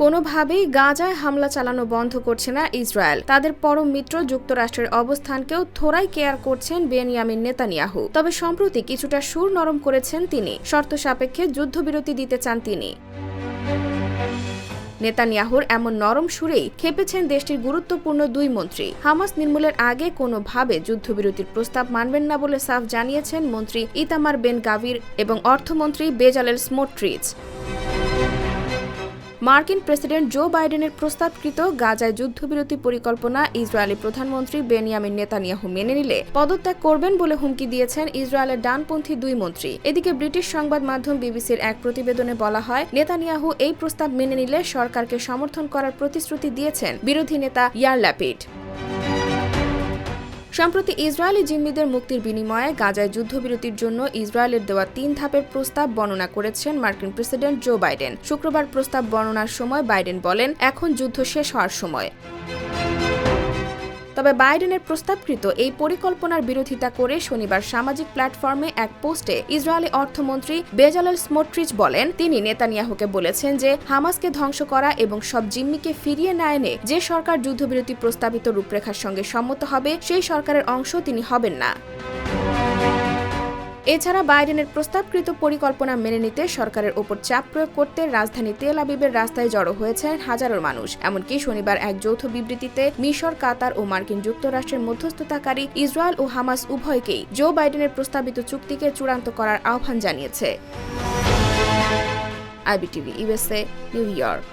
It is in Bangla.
কোনোভাবেই গাজায় হামলা চালানো বন্ধ করছে না ইসরায়েল। তাদের পরম মিত্র যুক্তরাষ্ট্রের অবস্থানকেও থোড়াই কেয়ার করছেন বেনিয়ামিন নেতানিয়াহু। তবে সম্প্রতি কিছুটা সুর নরম করেছেন তিনি। শর্ত সাপেক্ষে যুদ্ধবিরতি দিতে চান তিনি। নেতানিয়াহুর এমন নরম সুরেই খেপেছেন দেশটির গুরুত্বপূর্ণ দুই মন্ত্রী। হামাস নির্মূলের আগে কোনোভাবে যুদ্ধবিরতির প্রস্তাব মানবেন না বলে সাফ জানিয়েছেন মন্ত্রী ইতামার বেন গাভির এবং অর্থমন্ত্রী বেজালেল স্মোট্রিচ। মার্কিন প্রেসিডেন্ট জো বাইডেনের প্রস্তাবকৃত গাজায় যুদ্ধবিরতি পরিকল্পনা ইসরায়েলি প্রধানমন্ত্রী বেনিয়ামিন নেতানিয়াহু মেনে নিলে পদত্যাগ করবেন বলে হুমকি দিয়েছেন ইসরায়েলের ডানপন্থী দুই মন্ত্রী। এদিকে ব্রিটিশ সংবাদ মাধ্যম বিবিসির এক প্রতিবেদনে বলা হয়, নেতানিয়াহু এই প্রস্তাব মেনে নিলে সরকারকে সমর্থন করার প্রতিশ্রুতি দিয়েছেন বিরোধী নেতা ইয়ার ল্যাপিড। সম্প্রতি ইসরায়েলি জিম্মিদের মুক্তির বিনিময়ে গাজায় যুদ্ধবিরতির জন্য ইসরায়েলের দেওয়া তিন ধাপের প্রস্তাব বর্ণনা করেছেন মার্কিন প্রেসিডেন্ট জো বাইডেন। শুক্রবার প্রস্তাব বর্ণনার সময় বাইডেন বলেন, এখন যুদ্ধ শেষ হওয়ার সময়। তবে বাইডেনের প্রস্তাবকৃত এই পরিকল্পনার বিরোধিতা করে শনিবার সামাজিক প্ল্যাটফর্মে এক পোস্টে ইসরায়েলি অর্থমন্ত্রী বেজালাল স্মোট্রিচ বলেন, তিনি নেতানিয়াহুকে বলেছেন যে, হামাসকে ধ্বংস করা এবং সব জিম্মিকে ফিরিয়ে না এনে যে সরকার যুদ্ধবিরতি প্রস্তাবিত রূপরেখার সঙ্গে সম্মত হবে, সেই সরকারের অংশ তিনি হবেন না। এছাড়া বাইডেনের প্রস্তাবকৃত পরিকল্পনা মেনে নিতে সরকারের ওপর চাপ প্রয়োগ করতে রাজধানী তেল আবিবের রাস্তায় জড়ো হয়েছেন হাজারো মানুষ। এমনকি শনিবার এক যৌথ বিবৃতিতে মিশর, কাতার ও মার্কিন যুক্তরাষ্ট্রের মধ্যস্থতাকারী ইসরায়েল ও হামাস উভয়কেই জো বাইডেনের প্রস্তাবিত চুক্তিকে চূড়ান্ত করার আহ্বান জানিয়েছে। IBTV USA New York.